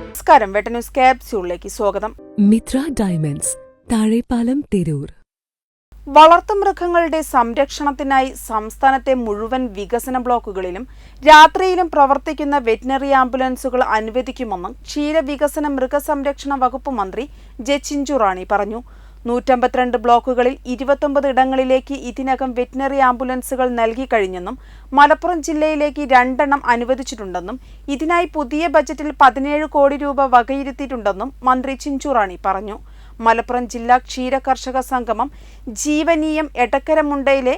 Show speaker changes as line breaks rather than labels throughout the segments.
നമസ്കാരം. വെട്ട ന്യൂസ് ക്യാപ്സ്യൂളിലേക്ക് സ്വാഗതം.
മിത്ര ഡയമണ്ട്സ് താഴെപ്പാലം തിരൂർ.
വളർത്തുമൃഗങ്ങളുടെ സംരക്ഷണത്തിനായി സംസ്ഥാനത്തെ മുഴുവൻ വികസന ബ്ലോക്കുകളിലും രാത്രിയിലും പ്രവർത്തിക്കുന്ന വെറ്റിനറി ആംബുലൻസുകൾ അനുവദിക്കുമെന്നും ക്ഷീരവികസന മൃഗസംരക്ഷണ വകുപ്പ് മന്ത്രി ജെ ചിഞ്ചുറാണി പറഞ്ഞു. നൂറ്റമ്പത്തിരണ്ട് ബ്ലോക്കുകളിൽ ഇരുപത്തൊമ്പത് ഇടങ്ങളിലേക്ക് ഇതിനകം വെറ്റിനറി ആംബുലൻസുകൾ നൽകി കഴിഞ്ഞെന്നും മലപ്പുറം ജില്ലയിലേക്ക് രണ്ടെണ്ണം അനുവദിച്ചിട്ടുണ്ടെന്നും ഇതിനായി പുതിയ ബജറ്റിൽ പതിനേഴ് കോടി രൂപ വകയിരുത്തിയിട്ടുണ്ടെന്നും മന്ത്രി ചിഞ്ചുറാണി പറഞ്ഞു. മലപ്പുറം ജില്ലാ ക്ഷീര കർഷക സംഗമം ജീവനീയം എടക്കരമുണ്ടയിലെ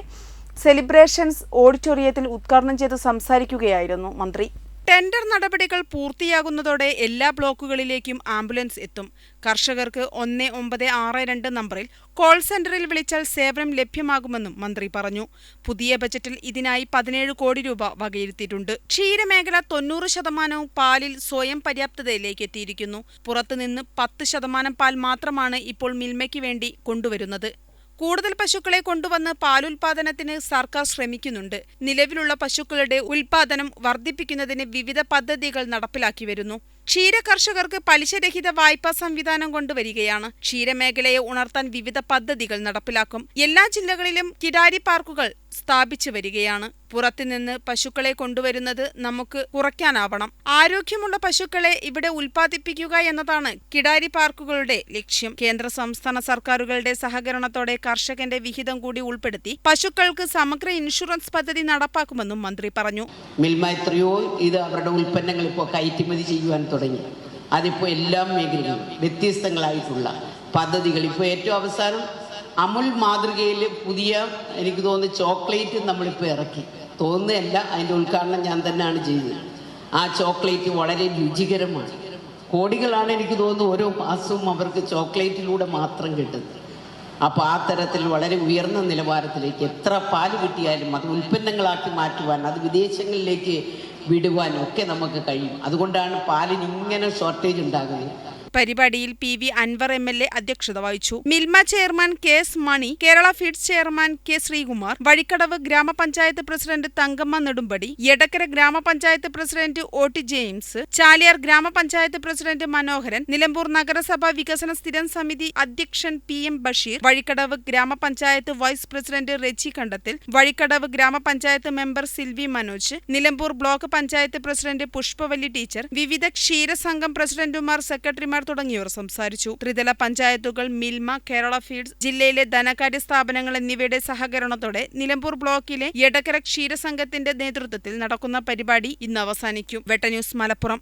സെലിബ്രേഷൻസ് ഓഡിറ്റോറിയത്തിൽ ഉദ്ഘാടനം ചെയ്ത് സംസാരിക്കുകയായിരുന്നു മന്ത്രി. ടെൻഡർ നടപടികൾ പൂർത്തിയാകുന്നതോടെ എല്ലാ ബ്ലോക്കുകളിലേക്കും ആംബുലൻസ് എത്തും. കർഷകർക്ക് ഒന്ന് ഒമ്പത് ആറ് രണ്ട് നമ്പറിൽ കോൾ സെന്ററിൽ വിളിച്ചാൽ സേവനം ലഭ്യമാകുമെന്നും മന്ത്രി പറഞ്ഞു. പുതിയ ബജറ്റിൽ ഇതിനായി പതിനേഴ് കോടി രൂപ വകയിരുത്തിയിട്ടുണ്ട്. ക്ഷീരമേഖല തൊണ്ണൂറ് ശതമാനവും പാലിൽ സ്വയം പര്യാപ്തതയിലേക്ക് എത്തിയിരിക്കുന്നു. പുറത്തുനിന്ന് പത്ത് ശതമാനം പാൽ മാത്രമാണ് ഇപ്പോൾ മിൽമയ്ക്ക് വേണ്ടി കൊണ്ടുവരുന്നത്. കൂടുതൽ പശുക്കളെ കൊണ്ടുവന്ന് പാലുൽപാദനത്തിന് സർക്കാർ ശ്രമിക്കുന്നുണ്ട്. നിലവിലുള്ള പശുക്കളുടെ ഉൽപാദനം വർദ്ധിപ്പിക്കുന്നതിന് വിവിധ പദ്ധതികൾ നടപ്പിലാക്കി വരുന്നു. ക്ഷീര കർഷകർക്ക് പലിശരഹിത വായ്പാ സംവിധാനം കൊണ്ടുവരികയാണ്. ക്ഷീരമേഖലയെ ഉണർത്താൻ വിവിധ പദ്ധതികൾ നടപ്പിലാക്കും. എല്ലാ ജില്ലകളിലും കിടാരി പാർക്കുകൾ സ്ഥാപിച്ചു വരികയാണ്. പുറത്തുനിന്ന് പശുക്കളെ കൊണ്ടുവരുന്നത് നമുക്ക് കുറയ്ക്കാനാവണം. ആരോഗ്യമുള്ള പശുക്കളെ ഇവിടെ ഉൽപ്പാദിപ്പിക്കുക എന്നതാണ് കിടാരി പാർക്കുകളുടെ ലക്ഷ്യം. കേന്ദ്ര സംസ്ഥാന സർക്കാരുകളുടെ സഹകരണത്തോടെ കർഷകന്റെ വിഹിതം കൂടി ഉൾപ്പെടുത്തി പശുക്കൾക്ക് സമഗ്ര ഇൻഷുറൻസ് പദ്ധതി നടപ്പാക്കുമെന്നും മന്ത്രി പറഞ്ഞു.
മിൽമ എത്രയോ ഇത് അവരുടെ ഉൽപ്പന്നങ്ങൾ ഇപ്പോൾ കയറ്റുമതി ചെയ്യുവാൻ തുടങ്ങി. അതിപ്പോൾ എല്ലാം മേഖലയിലും വ്യത്യസ്തങ്ങളായിട്ടുള്ള പദ്ധതികൾ ഇപ്പോൾ ഏറ്റവും അവസാനം അമുൽ മാതൃകയിൽ പുതിയ എനിക്ക് തോന്നുന്നു ചോക്ലേറ്റ് നമ്മളിപ്പോൾ ഇറക്കി. തോന്നുന്നതല്ല അതിന്റെ ഉദ്ഘാടനം ഞാൻ തന്നെയാണ് ചെയ്തത്. ആ ചോക്ലേറ്റ് വളരെ രുചികരമാണ്. കോടികളാണ് എനിക്ക് തോന്നുന്നു ഓരോ മാസവും അവർക്ക് ചോക്ലേറ്റിലൂടെ മാത്രം കിട്ടുന്നത്. അപ്പോൾ ആ തരത്തിൽ വളരെ ഉയർന്ന നിലവാരത്തിലേക്ക് എത്ര പാൽ കിട്ടിയാലും അത് ഉൽപ്പന്നങ്ങളാക്കി മാറ്റുവാൻ അത് വിദേശങ്ങളിലേക്ക് വിടുവാനും ഒക്കെ നമുക്ക് കഴിയും. അതുകൊണ്ടാണ് പാലിന് ഇങ്ങനെ ഷോർട്ടേജ് ഉണ്ടാകുന്നത്.
പരിപാടിയിൽ P V Anvar M L A അധ്യക്ഷത വഹിച്ചു. Milma chairman K S Mani Kerala feeds chairman K Sreekumar Vazhikkadavu grama panchayat president Thankamma Nedumpadi Edakkara grama panchayat president O T James Chaliyar grama panchayat president Manoharan Nilambur നഗരസഭ വികസന സ്ഥിരം സമിതി അധ്യക്ഷൻ P M Basheer Vazhikkadavu grama panchayat vice president Reji Kandathil Vazhikkadavu grama panchayat member Silvi Manoj Nilambur block panchayat president Pushpavalli teacher വിവിധ ക്ഷീരസംഘം പ്രസിഡന്റുമാർ സെക്രട്ടറിമാർ തുടങ്ങിയവർ സംസാരിച്ചു. ത്രിതല പഞ്ചായത്തുകൾ മിൽമ കേരള ഫീഡ്സ് ജില്ലയിലെ ധനകാര്യ സ്ഥാപനങ്ങൾ എന്നിവയുടെ സഹകരണത്തോടെ നിലമ്പൂർ ബ്ലോക്കിലെ എടക്കര ക്ഷീരസംഘത്തിന്റെ നേതൃത്വത്തിൽ നടക്കുന്ന പരിപാടി ഇന്ന് അവസാനിക്കും. വെട്ടന്യൂസ് മലപ്പുറം.